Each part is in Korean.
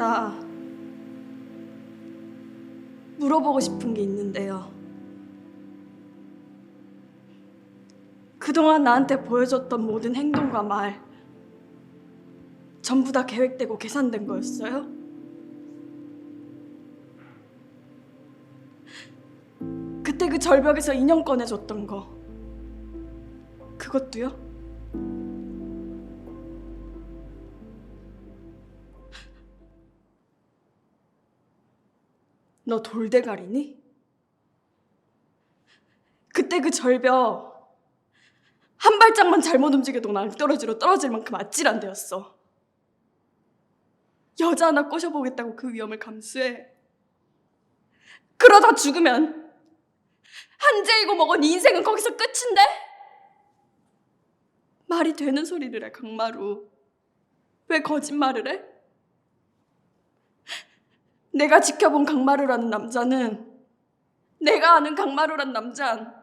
나 물어보고 싶은 게 있는데요. 그동안 나한테 보여줬던 모든 행동과 말 전부 다 계획되고 계산된 거였어요? 그때 그 절벽에서 인형 꺼내줬던 거 그것도요? 너 돌대가리니? 그때 그 절벽 한 발짝만 잘못 움직여도 낭떠러지로 떨어질 만큼 아찔한 데였어. 여자 하나 꼬셔보겠다고 그 위험을 감수해. 그러다 죽으면 한재이고 네 인생은 거기서 끝인데? 말이 되는 소리를 해 강마루. 왜 거짓말을 해? 내가 지켜본 강마루라는 남자는 내가 아는 강마루란 남잔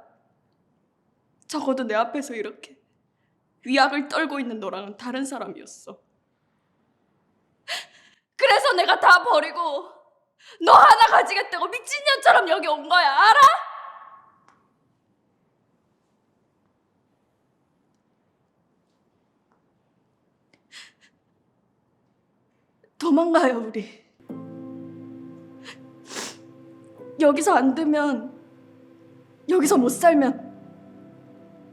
적어도 내 앞에서 이렇게 위약을 떨고 있는 너랑은 다른 사람이었어. 그래서 내가 다 버리고 너 하나 가지겠다고 미친년처럼 여기 온 거야, 알아? 도망가요, 우리. 여기서 안 되면 여기서 못 살면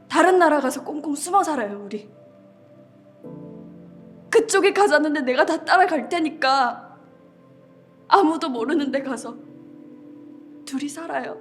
다른 나라 가서 꽁꽁 숨어 살아요 우리. 그쪽에 가자는데 내가 다 따라갈 테니까 아무도 모르는 데 가서 둘이 살아요.